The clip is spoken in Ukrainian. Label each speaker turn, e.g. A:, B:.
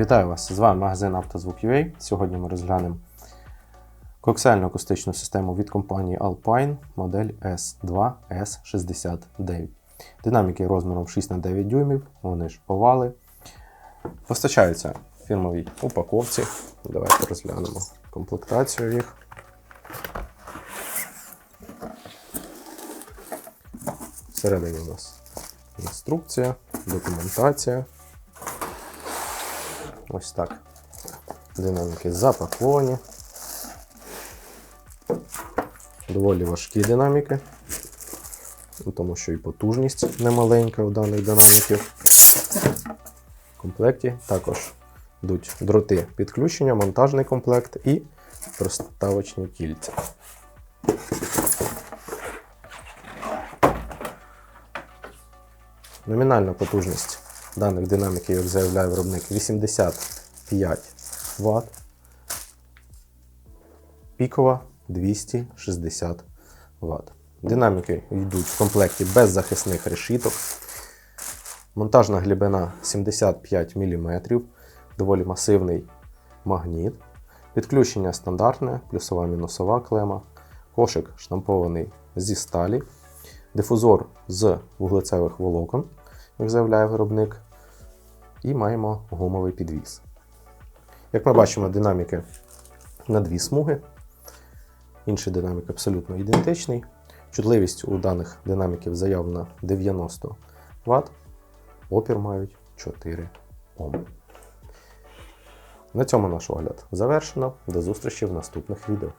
A: Вітаю вас! З вами магазин «Автозвук.UA». Сьогодні ми розглянемо коаксіальну акустичну систему від компанії Alpine модель S2 S69. Динаміки розміром 6 на 9 дюймів, вони ж овали. Постачаються в фірмовій упаковці. Давайте розглянемо комплектацію їх. Всередині у нас інструкція, документація. Ось так. Динаміки запаковані. Доволі важкі динаміки, ну, тому що і потужність немаленька у даних динаміків. В комплекті також йдуть дроти підключення, монтажний комплект і проставочні кільця. Номінальна потужність даних динаміків, як заявляє виробник, 85 Вт. Пікова 260 Вт. Динаміки йдуть в комплекті без захисних решіток. Монтажна глибина 75 мм, доволі масивний магніт. Підключення стандартне, плюсова мінусова клема, кошик штампований зі сталі, дифузор з вуглецевих волокон, як заявляє виробник, і маємо гумовий підвіс. Як ми бачимо, динаміки на дві смуги. Інший динамік абсолютно ідентичний. Чутливість у даних динаміків заявлена 90 Вт. Опір мають 4 Ом. На цьому наш огляд завершено. До зустрічі в наступних відео.